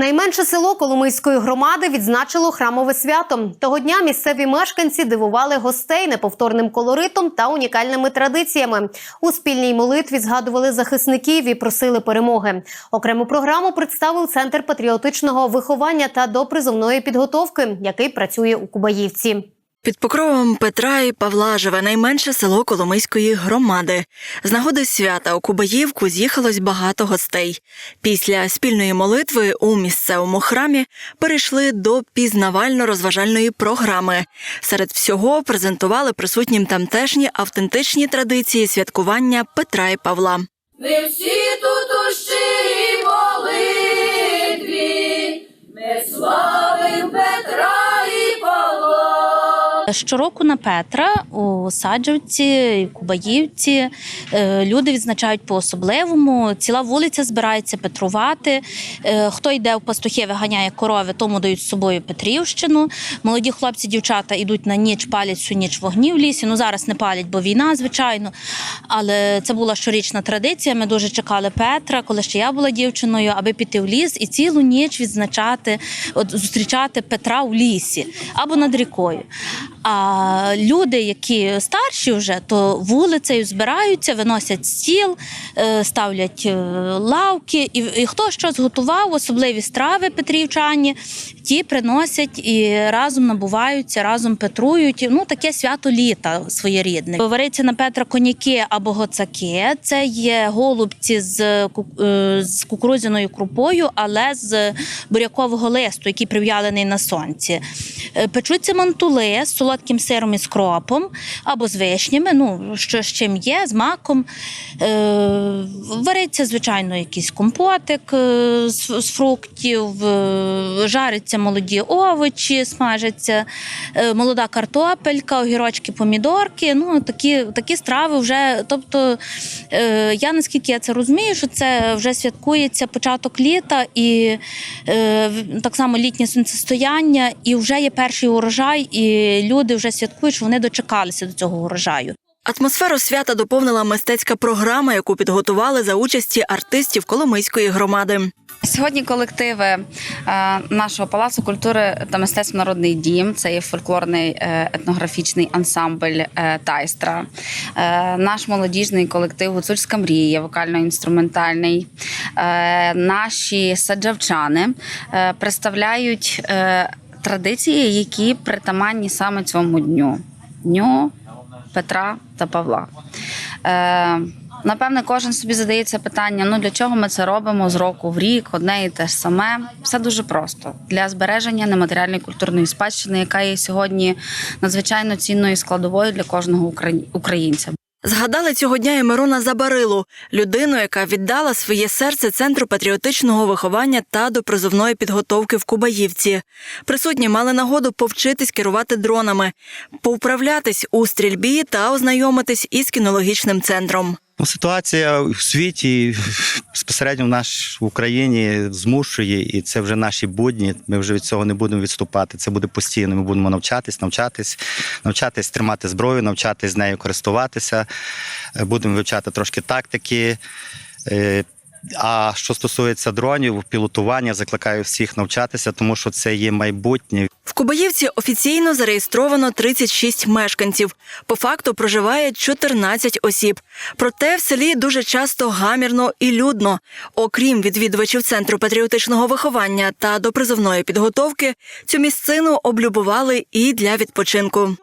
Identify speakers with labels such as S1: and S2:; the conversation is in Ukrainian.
S1: Найменше село Коломийської громади відзначило храмове свято. Того дня місцеві мешканці дивували гостей неповторним колоритом та унікальними традиціями. У спільній молитві згадували захисників і просили перемоги. Окрему програму представив центр патріотичного виховання та допризовної підготовки, який працює у Кубаївці.
S2: Під покровом Петра і Павла живе найменше село Коломийської громади. З нагоди свята у Кубаївку з'їхалось багато гостей. Після спільної молитви у місцевому храмі перейшли до пізнавально-розважальної програми. Серед всього презентували присутнім тамтешні автентичні традиції святкування Петра і Павла.
S3: Ми всі тут у щирій молитві, ми славим
S4: Щороку на Петра у Саджавці, Кубаївці е, люди відзначають по-особливому. Ціла вулиця збирається петрувати. Е, Хто йде в пастухи, виганяє корови, тому дають з собою Петрівщину. Молоді хлопці, дівчата йдуть на ніч, палять всю ніч вогні в лісі. Ну зараз не палять, бо війна, звичайно. Але це була щорічна традиція. Ми дуже чекали Петра, коли ще я була дівчиною, аби піти в ліс і цілу ніч відзначати, от зустрічати Петра в лісі або над рікою. А люди, які старші вже, то вулицею збираються, виносять стіл, е, ставлять е, лавки, і, і хто що зготував, особливі страви петрівчані, ті приносять і разом набуваються, разом петрують. Ну таке свято літа своєрідне. Вариться на Петра коняки або гоцаки. Це є голубці з, е, з кукурудзяною крупою, але з бурякового листу, який прив'ялений на сонці. Печуться мантули з солодким сиром і з кропом або з вишнями, ну що з чим є, з маком. Е, Вариться, звичайно, якийсь компотик е, з, фруктів, е, жаряться молоді овочі, смажаться, е, молода картопелька, огірочки, помідорки. Ну, такі, такі страви вже. Тобто, я наскільки я це розумію, що це вже святкується початок літа і так само літнє сонцестояння, і вже є перший урожай, і люди вже святкують, що вони дочекалися до цього урожаю.
S2: Атмосферу свята доповнила мистецька програма, яку підготували за участі артистів Коломийської громади.
S5: Сьогодні колективи е, нашого палацу культури та мистецтв Народний дім. Це є фольклорний е, етнографічний ансамбль е, Тайстра, наш молодіжний колектив Гуцульська мрія, вокально-інструментальний. Наші саджавчани представляють традиції, які притаманні саме цьому дню дню Петра та Павла. Е, Напевне, кожен собі задається питання: ну для чого ми це робимо з року в рік, одне і те ж саме. Все дуже просто для збереження нематеріальної культурної спадщини, яка є сьогодні надзвичайно цінною складовою для кожного українця.
S2: Згадали цього дня і Мирона Забарилу, людину, яка віддала своє серце центру патріотичного виховання та до призовної підготовки в Кубаївці. Присутні мали нагоду повчитись керувати дронами, повправлятись у стрільбі та ознайомитись із кінологічним центром.
S6: Ну, ситуація в світі безпосередньо в наш в Україні змушує, і це вже наші будні. Ми вже від цього не будемо відступати. Це буде постійно. Ми будемо навчатись, навчатись, навчатись тримати зброю, навчатись з нею користуватися. Е, Будемо вивчати трошки тактики. А що стосується дронів, пілотування, закликаю всіх навчатися, тому що це є майбутнє.
S2: В Кубаївці офіційно зареєстровано 36 мешканців. По факту проживає 14 осіб. Проте в селі дуже часто гамірно і людно. Окрім відвідувачів центру патріотичного виховання та допризовної підготовки, цю місцину облюбували і для відпочинку.